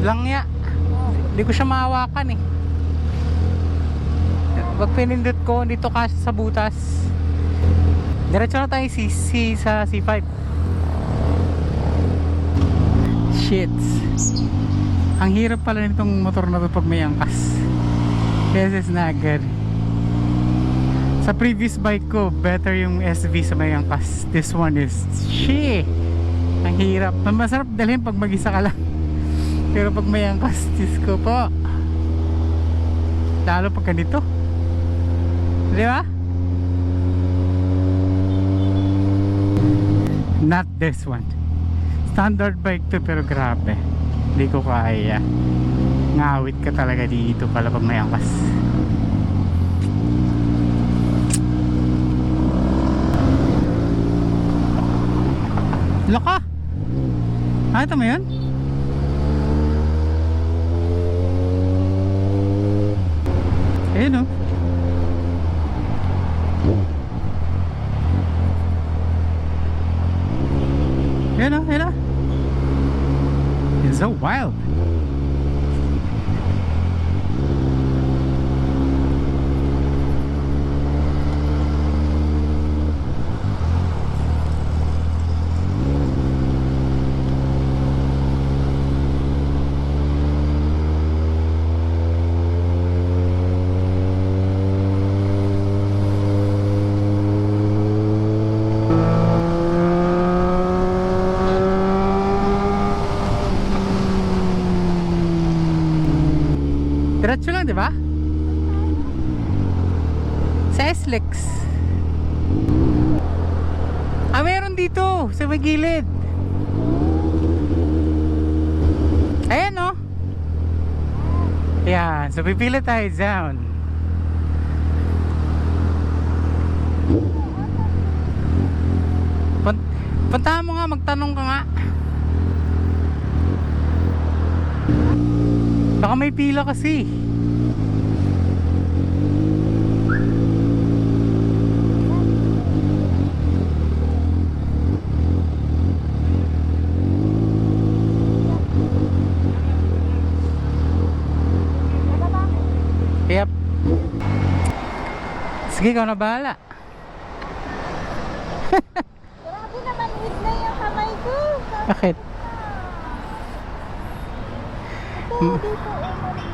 Langya. Hindi ko siya mahawakan eh. Pag pinindot ko, dito ka sa butas. Diretso na tayo si, si, sa C5. Shit. Ang hirap pala nitong motor na to pag may angkas. This is not good. Sa previous bike ko, better yung SV sa may angkas. This one is, shit. Ang hirap. Masarap dalhin pag mag-isa ka lang. Pero pag may angkas, Diyos ko po. Lalo pag ganito. Di ba? Not this one. Standard bike to pero grabe. Hindi ko kaya. Ngawit ka talaga dito pala pag may angkas. Laka! Ah, ito mo yun? Ayun o. Ayun o, ayun o. It's so wild. Diretso lang, di ba? Sa. Ah, meron dito. Sa may gilid. Ayan, no? Yan. So, pipila tayo down. Pun- Puntahan mo nga, magtanong ka nga. Baka may pila kasi. Sige, ikaw na bahala. Grabe naman, weak na yung kamay ko. Bakit? Ito, Hmm. dito. oh, mali.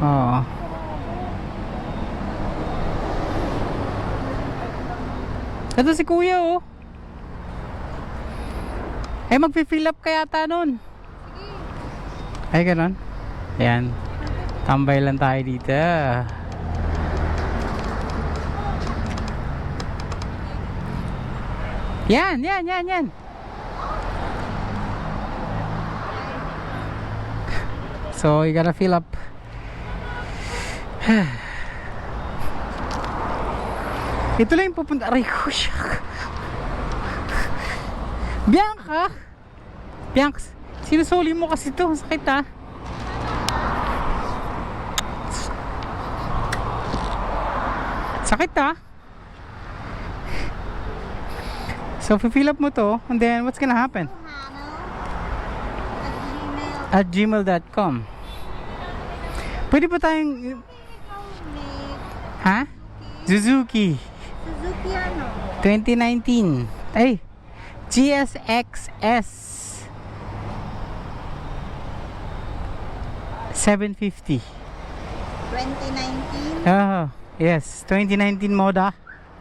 Oo. Ito si kuya oh. Eh magpi-fill up kaya yata nun. Ay ganon. Ayan. Tambay lang tayo dito. Yan, yan, yan, yan. So you gotta fill up. Ito lang yung pupunta. Aray ko siya. Bianca! Bianca, sinusuli mo kasi to. Ang Sakit ah. Sakit ah. So, fill up mo to, and then what's gonna happen? At gmail. At gmail.com Pwede pa tayong, ha? Suzuki Suzuki ano? 2019 Ay, GSX-S 750 2019. Oh, yes, 2019 Moda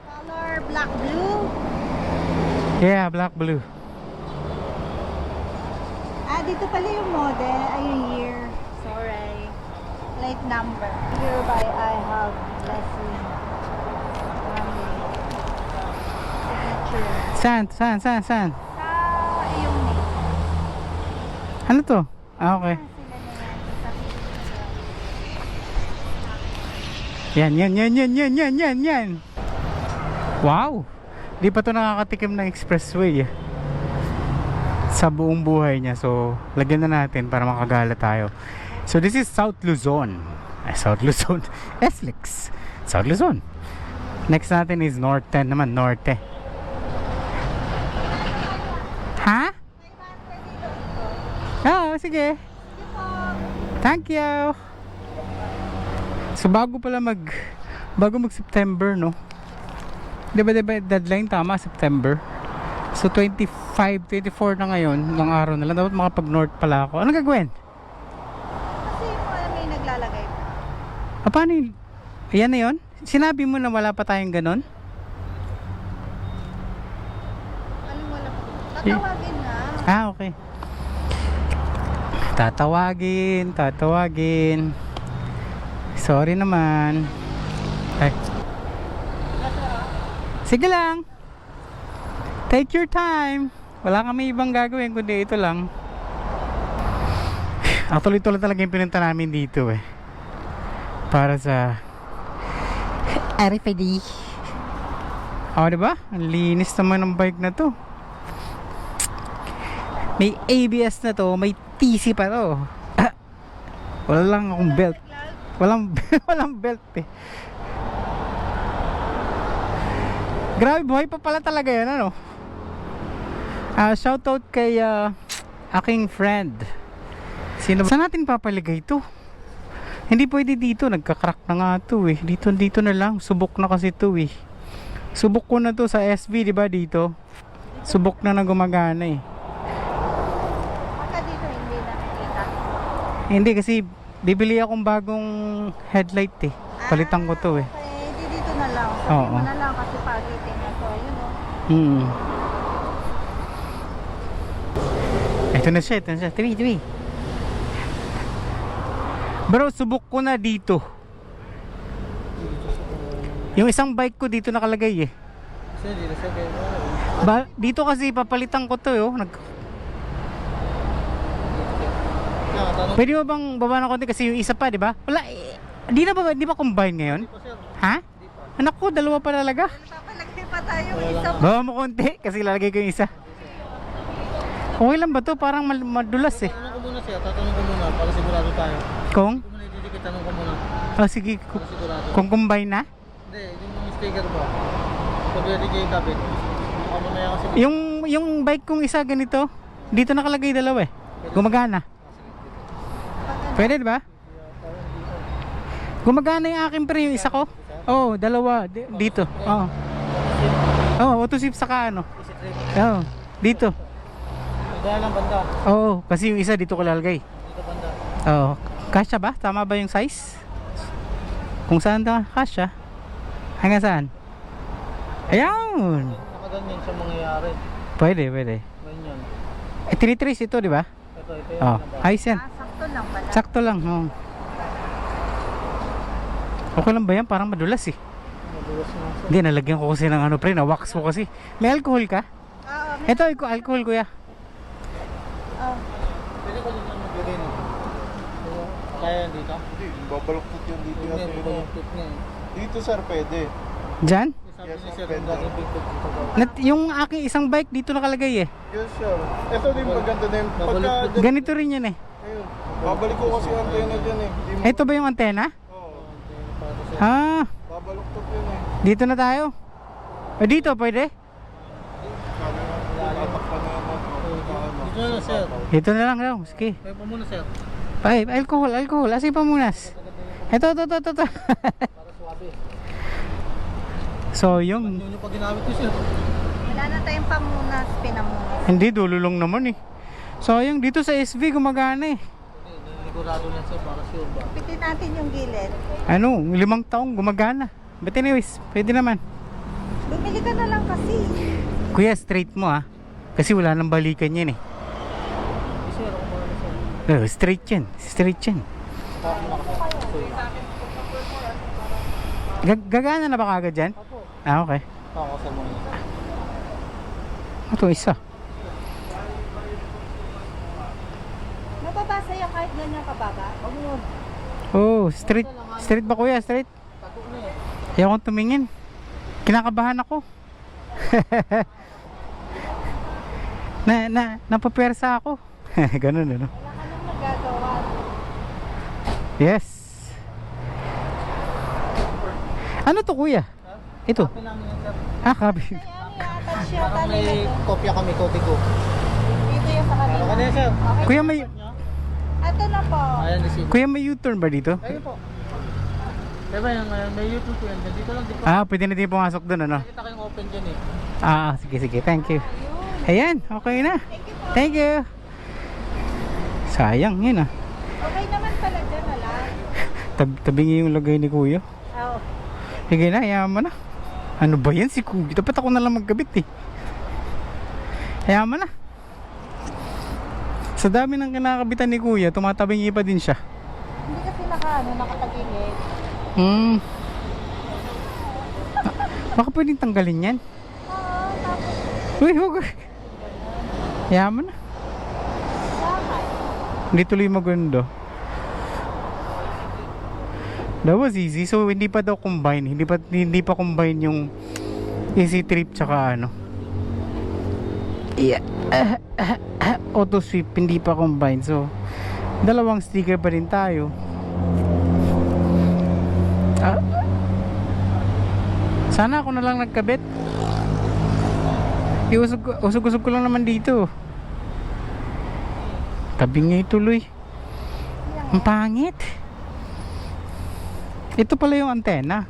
Color black blue. Yeah, black blue Ah, dito pala yung model. Ay, yung year. Sorry. Plate number. Hereby I have Leslie. Saan? Saan? Saan? Saan? Sa iyong name. Ano to? Ah, okay picture. Yan, yan, yan, yan, yan, yan, yan, yan. Wow! Di pa to nakakatikim ng expressway eh. Sa buong buhay niya. So, lagyan na natin para makagala tayo. So, this is South Luzon. Ay, South Luzon. Eslex. South Luzon. Next natin is Norte naman. Norte. Ha? Oo, sige. Yung Thank you. So bago pala mag bago mag September no. 'Di ba 'di ba deadline tama September. So 25, 24 na ngayon, ng araw na lang dapat makapag north pala ako. Ano gagawin? Kasi yung alam yung naglalagay pa. Ah, paano yun? Ayan na yun? Sinabi mo na wala pa tayong ganon? Alam mo lang. Tatawagin na. Ah, okay. Tatawagin, tatawagin. Sorry naman. Ay. Sige lang. Take your time. Wala kami ibang gagawin kundi ito lang. Actually, ito lang talaga yung pinunta namin dito eh. Para sa RFID. Oh, di ba? Ang linis naman ng bike na to. May ABS na to, may TC pa to. Wala lang akong belt. Walang walang belt eh. Grabe, buhay pa pala talaga yan, ano? Ah, shoutout kay ah, aking friend. Sino ba? Saan natin papaligay to? Hindi pwede dito, nagka-crack na nga to eh. Dito, dito na lang, subok na kasi to eh. Subok ko na to sa SB, di ba dito? Subok na na gumagana eh. Baka dito hindi nakikita. Hindi kasi bibili akong bagong headlight eh. Palitan ko to eh. Okay, di dito na lang. Sabi Oo. mo na lang kasi pagitin na to. Yun o. Hmm. Ito na siya, ito na siya. Tabi, tabi. Bro, subok ko na dito. Yung isang bike ko dito nakalagay eh. Ba, dito kasi papalitan ko to eh. Oh. Nag, pwede mo bang baba ng konti kasi yung isa pa, di ba? Wala eh. Di na ba, di ba combine ngayon? Ha? Anak ko, dalawa pa talaga. Tayo. Isa pa. Mo konti kasi lalagay ko yung isa. Okay lang ba to? Parang mal- madulas eh. Tatanong ko muna sir, tatanong ko muna para sigurado tayo. Kung? Kung tanong ko muna Oh, sige. para Kung, sigurado. kung combine na? Hindi, yung sticker ba? Pag ready kayo kabit. Ako muna yan kasi. Yung, yung bike kong isa ganito, dito nakalagay dalawa eh. Gumagana. Pwede di ba? Gumagana yung akin pero yung isa ko. Oo, oh, dalawa. Di- dito. Oo. Oo, oh, auto shift saka ano. Easy trip. Oo, dito. Dahil lang banda. Oo, kasi yung isa dito ko lalagay. Dito banda. Oo. Kasya ba? Tama ba yung size? Kung saan ta kasya? Hanggang saan? Ayan! Nakaganyan siya mangyayari. Pwede, pwede. Ganyan. Eh, tinitrace ito, di ba? Ito, ito yan. Oh, ayos yan. Ah, sakto lang pala. Sakto lang. Oh. Okay lang ba yan? Parang madulas eh. Na. Hindi, nalagyan ko kasi ng ano pre, na-wax ko kasi. May alcohol ka? Oo. may- Ito, iko- alcohol kuya. oh. Pwede ko din yan maglagay no? Kaya yan dito? Hindi, babaloktot yun dito Hindi, yan. tip niya eh. Dito sir, pwede. Diyan? Sabi Yes, sir, pwede. yung. Nat yung aking isang bike dito nakalagay eh. Yes sir. Ito din maganda na yun. Pagka. Ganito rin yan eh. ayun, babalik ko kasi ang antena dyan eh. Ito ba yung antena? Oo, Ah. Dito na tayo. Eh, dito pwede? Dito na lang sir. Dito na lang daw. Sige. Kaya pa muna sir. Ay, alcohol, alcohol. Asa yung pamunas? Ito, ito, ito, ito. ito. Para suwabe. so, yung... Yun yung pag ginamit ko sir. Wala na tayong pamunas, pinamunas. Hindi, dululong naman eh. So, yung dito sa SV gumagana eh. Nanigurado lang sir para sure ba. Pitin natin yung gilid. Ano, limang taong gumagana. But anyways, pwede naman. Bumili ka na lang kasi. Kuya, straight mo ah. Kasi wala nang balikan yan eh. Sir. Oh, straight yan. Straight yan. Gag- gagana na ba kagad yan? Opo. Ah, okay. Muna. Ito, isa. Mababasa yan kahit ganyan kababa. Yun? Oh, straight. Straight ba kuya? Straight? Eh. Ayaw kong tumingin. Kinakabahan ako. na, na, napapersa ako. Ganun, ano? Yes. Ano to kuya? Ito. Sir. Ah, yata Parang may kopya kami, copy ko. Dito yung sa Ano ka kanila. sir? Okay. Kuya, may... Ito na po. Kuya, may U-turn ba dito? Ayun po. Diba yung uh, may YouTube po yan. Dito lang, di po. Ah, pwede na din pumasok doon, ano? Nakita ko yung open dyan eh. Ah, sige, sige. Thank you. Ayan, okay na. Thank you po. Thank you. Sayang, yun ah. Okay naman pala dyan, wala. Tab tabingi yung lagay ni kuya. Oh. Sige na, mo na. Ano ba yan si kuya? Dapat ako na lang magkabit eh. Mo na. Sa dami ng kinakabitan ni kuya, tumatabingi pa din siya. Hindi kasi naka, ano, nakatagilid. Hmm. Baka pwedeng tanggalin yan. Oo, tapos Uy, huwag. Mo na. Hindi tuloy magundo. That was easy. So, hindi pa daw combine. Hindi pa, hindi pa combine yung easy trip tsaka ano. Yeah. Auto sweep, hindi pa combine. So, dalawang sticker pa rin tayo. Ah. Sana ako na lang nagkabit. Iusog, usog-usog ko lang naman dito. Tabingi tuloy. Ang pangit. Ito pala yung antena.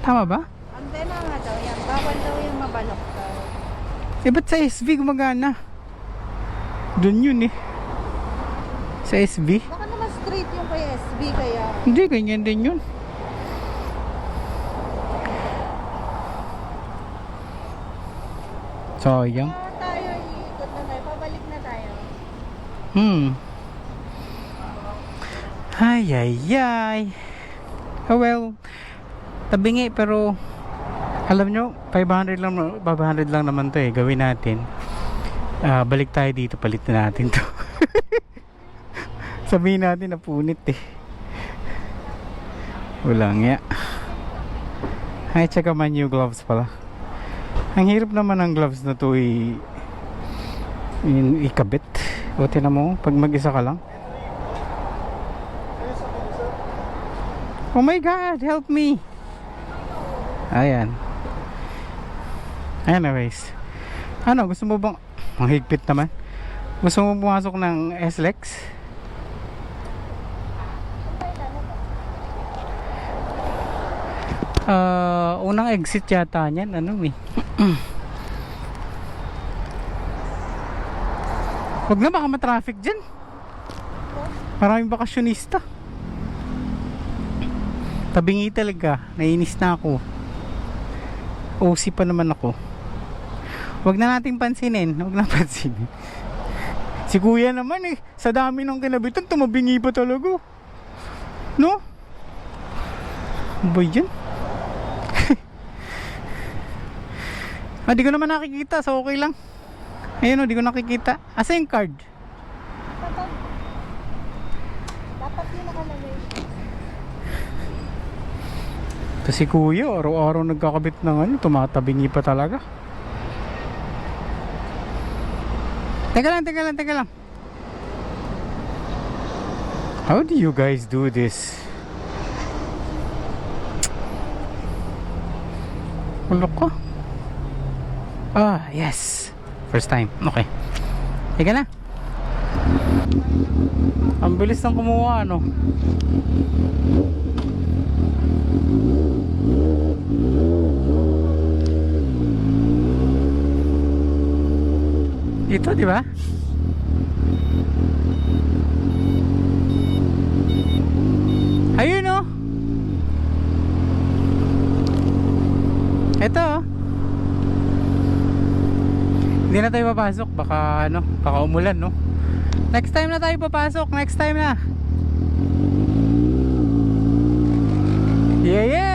Tama ba? Antena nga daw yan. Bawal daw yung mabalok daw. Eh, ba't sa SV gumagana? Doon yun eh. Sa SV? Baka naman straight yung kay SB kaya. Hindi, ganyan din yun. Sayang. Tayo, iikot na tayo. Pabalik na tayo. Hmm. Ay, ay, ay. Oh well, tabingi pero alam nyo, 500 lang, 500 lang naman to eh. Gawin natin. Ah, balik tayo dito, palit na natin to. Sabihin natin na punit eh. Wala nga. Ay, tsaka my new gloves pala. Ang hirap naman ng gloves na to i ikabit. O tinan mo, pag mag-isa ka lang. Oh my God, help me! Ayan. Anyways. Ano, gusto mo bang... Ang higpit naman. Gusto mo pumasok ng SLEX? Ah, unang exit yata niyan, ano eh. Huwag na baka matraffic dyan. Maraming bakasyonista. Tabingi talaga. Nainis na ako. OC pa naman ako. Huwag na nating pansinin. Huwag na pansinin. Si kuya naman eh. Sa dami ng kinabitan, tumabingi pa talaga. No? Ano ba yan? ah, di ko naman nakikita. So okay lang. Ayun o, di ko nakikita. Asa yung card? Dapat, dapat yun nakalagay. Ito si kuya, araw-araw nagkakabit ng ano, tumatabingi pa talaga. Teka lang, teka lang, teka lang. How do you guys do this? Wala ka? Ah, yes. First time. Okay. Teka na. Ang bilis ng kumuha, ano? Ito, di ba? Ayun oh. Ito oh. Hindi na tayo papasok. Baka ano, baka umulan, no? Next time na tayo papasok. Next time na. Yeah, yeah!